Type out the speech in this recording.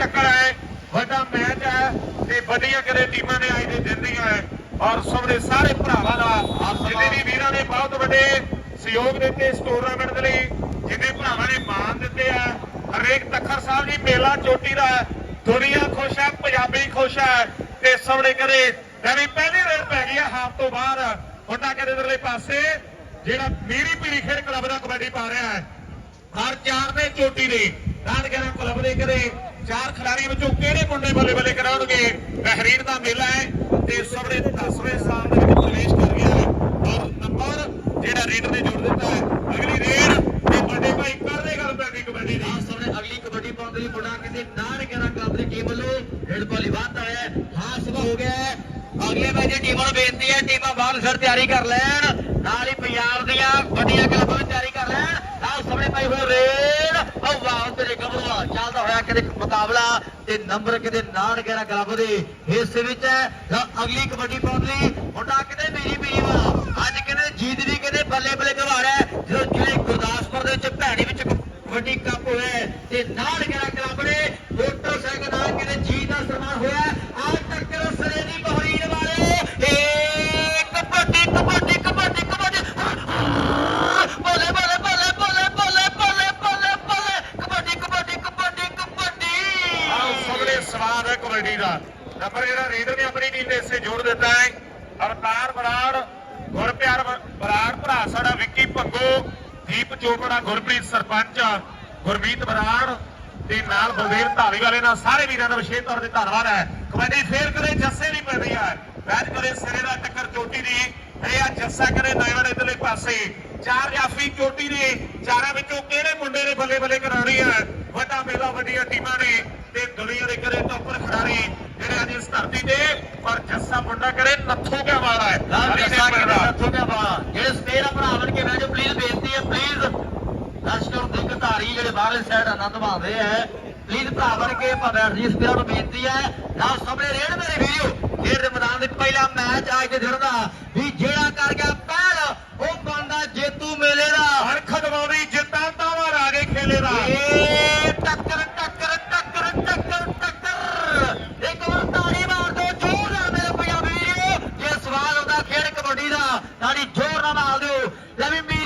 ਟੱਕਰ ਹੈ। ਵੱਡਾ ਮੈਚ ਹੈ ਤੇ ਵੱਡੀਆਂ ਕਰੇ ਟੀਮਾਂ ਨੇ ਅੱਜ ਦੇ ਦਿੰਦੀਆਂ ਹੈ। ਔਰ ਸਭਰੇ ਸਾਰੇ ਭਰਾਵਾਂ ਦਾ ਜਿੰਨੇ ਵੀ ਵੀਰਾਂ ਨੇ ਬਹੁਤ ਵੱਡੇ ਸਹਿਯੋਗ ਦਿੱਤੇ ਇਸ ਟੂਰਨਾਮੈਂਟ ਦੇ ਲਈ ਜਿੰਨੇ ਭਰਾਵਾਂ ਨੇ ਮਾਣ ਦਿੱਤੇ ਆ। ਹਰੇਕ ਤੱਖਰ ਸਾਹਿਬ ਜੀ ਮੇਲਾ ਚੋਟੀ ਦਾ। ਦੁਨੀਆ ਖੁਸ਼ ਹੈ ਪੰਜਾਬੀ ਖੁਸ਼ ਹੈ। ਤੇ ਸਭਰੇ ਕਰੇ ਯਾਨੀ ਪਹਿਲੀ ਰੇਡ ਪੈ ਗਈ ਹੈ ਹਾਫ ਤੋਂ ਬਾਅਦ ਮੁੰਡਾ ਕਿਤੇ ਇਧਰਲੇ ਪਾਸੇ ਜਿਹੜਾ ਮੀਰੀ ਪੀਰੀ ਖੇਡ ਕਲੱਬ ਦਾ ਕਬੱਡੀ ਪਾ ਰਿਹਾ ਹੈ। ਹਰ ਚਾਰ ਦੇ ਚੋਟੀ ਦੇ ਰਾਜਗਰਾ ਕਲੱਬ ਦੇ ਕਰੇ ਚਾਰ ਖਿਡਾਰੀਆਂ ਵਿੱਚੋਂ ਕਿਹੜੇ ਮੁੰਡੇ ਬੱਲੇ ਬੱਲੇ ਕਰਾਉਣਗੇ ਬਹਿਰੀਨ ਦਾ ਮੇਲਾ ਹੈ ਤੇ ਸਭਰੇ 10ਵੇਂ ਸਾਲ ਦੇ ਵਿੱਚ ਪ੍ਰਵੇਸ਼ ਕਰ ਗਿਆ ਹੈ। ਔਰ ਨੰਬਰ ਜਿਹੜਾ ਰੇਡਰ ਨੇ ਜੋੜ ਦਿੱਤਾ ਹੈ, ਅਗਲੀ ਰੇਡ ਤੇ ਵੱਡੇ ਭਾਈ ਕਰਦੇ ਗੱਲ ਪੈਂਦੀ ਕਬੱਡੀ ਦੀ। ਆਹ ਸਾਹਮਣੇ ਅਗਲੀ ਕਬੱਡੀ ਪਾਉਣ ਦੇ ਲਈ ਮੁੰਡਾ ਕਿਸੇ ਨਾਨ ਕਲੱਬ ਦੀ ਟੀਮ ਵੱਲੋਂ ਰੇਡ ਪਾਲੀ ਵਾਧਾ ਹੈ ਹਾਸਲ ਹੋ ਗਿਆ ਅਗਲੇ ਮੈਚ ਦੀ ਟੀਮਾਂ ਨੂੰ ਬੇਨਤੀ ਹੈ, ਟੀਮਾਂ ਬਾਹਰ ਸਿਰ ਤਿਆਰੀ ਕਰ ਲੈਣ, ਨਾਲ ਹੀ ਪੰਜਾਬ ਦੀਆਂ ਵੱਡੀਆਂ ਕਲੱਬਾਂ ਨੂੰ ਤਿਆਰੀ ਕਰ ਲੈਣ। ਆਹ ਸਾਹਮਣੇ ਭਾਈ ਹੋਈ ਰੇਡ ਚੱਲਦਾ ਹੋਇਆ ਕਿਤੇ ਮੁਕਾਬਲਾ ਤੇ ਨੰਬਰ ਕਿਤੇ 911 ਕਲੱਬ ਦੇ ਹਿੱਸੇ ਵਿੱਚ ਹੈ ਅਗਲੀ ਕਬੱਡੀ ਪਾਉਣ ਲਈ ਮੁੰਡਾ ਕਿਤੇ ਮੇਰੀ ਮੇਰੀ ਵਾ ਅੱਜ ਕਿਤੇ ਜੀਤ ਵੀ ਕਿਤੇ ਬੱਲੇ ਬੱਲੇ ਘਵਾੜਾ ਜਦੋਂ ਜ਼ਿਲ੍ਹੇ ਗੁਰਦਾਸਪੁਰ ਦੇ ਵਿੱਚ ਭੈੜੀ ਵਿੱਚ ਕਬੱਡੀ ਕੱਪ ਹੋਇਆ ਤੇ 911 ਆਹ ਸਵਾਦ ਹੈ ਕਬੱਡੀ ਦਾ। ਨੰਬਰ ਜਿਹੜਾ ਰੇਡਰ ਨੇ ਆਪਣੀ ਟੀਮ ਦੇ ਹਿੱਸੇ ਜੋੜ ਦਿੱਤਾ ਹੈ। ਅਵਤਾਰ ਬਰਾੜ, ਗੁਰਪਿਆਰ ਬਰਾੜ ਭਰਾ ਸਾਡਾ ਵਿੱਕੀ ਭੰਗੋ, ਦੀਪ ਚੋਪੜਾ ਗੁਰਪ੍ਰੀਤ ਸਰਪੰਚ, ਗੁਰਮੀਤ ਬਰਾੜ ਤੇ ਨਾਲ ਬਲਦੇਵ ਧਾਰੀਵਾਲੇ ਨਾਲ ਸਾਰੇ ਵੀਰਾਂ ਦਾ ਵਿਸ਼ੇਸ਼ ਤੌਰ ਤੇ ਧੰਨਵਾਦ ਹੈ। ਕਬੱਡੀ ਫੇਰ ਕਰੇ ਜੱਸੇ ਦੀ ਪੈ ਹੈ। ਬੈਠ ਕਰੇ ਸਿਰੇ ਦਾ ਟੱਕਰ ਚੋਟੀ ਦੀ, ਇਹ ਆ ਜੱਸਾ ਕਰੇ ਨੈਵੜ ਇਧਰਲੇ ਪਾਸੇ। ਚਾਰ ਜਾਫੀ ਚੋਟੀ ਦੇ, ਚਾਰਾਂ ਵਿੱਚੋਂ ਕਿਹੜੇ ਮੁੰਡੇ ਨੇ ਬੱਲੇ ਬੱਲੇ ਕਰਾਉਣੀ ਹੈ? ਵੱਡਾ ਮੇਲਾ ਵੱਡੀਆਂ ਟੀਮਾਂ ਨੇ। ਤੇ ਦੁਨੀਆ ਦੇ ਕਰੇ ਟੌਪਰ ਖਿਡਾਰੀ ਜਿਹੜੇ ਅੱਜ ਇਸ ਧਰਤੀ ਤੇ ਪਰ ਜੱਸਾ ਮੁੰਡਾ ਕਰੇ ਨੱਥੋ ਕਿਆ ਵਾਲਾ ਹੈ ਲਾਲ ਅਲੀ ਜੱਸਾ ਨੇ ਕਿਹੜਾ ਪਿੰਡ ਦਾ। ਦੱਸੋ ਕਿਆ ਬਾਤ ਜਿਹੜੇ ਸਪੇਰ ਆ ਭਰਾ ਬਣ ਕੇ ਜਾਓ ਪਲੀਜ਼ ਬੇਨਤੀ ਹੈ ਪਲੀਜ਼ ਨੂੰ ਦੇਖ ਧਾਰੀ ਜਿਹੜੇ ਬਾਹਰਲੇ ਸਾਈਡ ਆਨੰਦ ਮਾਣਦੇ ਆ। ਪਲੀਜ਼ ਭਰਾ ਬਣ ਕੇ ਬੈਠ ਜੀ ਸਪੇਰਾਂ ਨੂੰ ਬੇਨਤੀ ਹੈ। ਨਾਲ ਸਾਹਮਣੇ ਰੇਡ ਮੇਰੇ ਵੀਡੀਓ ਖੇਡ ਦੇ ਮੈਦਾਨ ਦੇ ਪਹਿਲਾ ਮੈਚ ਅੱਜ ਦੇ ਦਿਨ ਦਾ। ਵੀ ਜਿਹੜਾ ਕਰ ਗਿਆ ਪਹਿਲ ਉਹ ਬਣਦਾ ਜੇਤੂ ਮੇਲੇ ਦਾ। ਹਰ ਖਦਵਾਉਣੀ ਜਿੱਤਾਂ ਤਾਵਾ ਰਾਗੇ ਖੇਲੇ ਦਾ। ਏ ਟੱਕਰ Let me be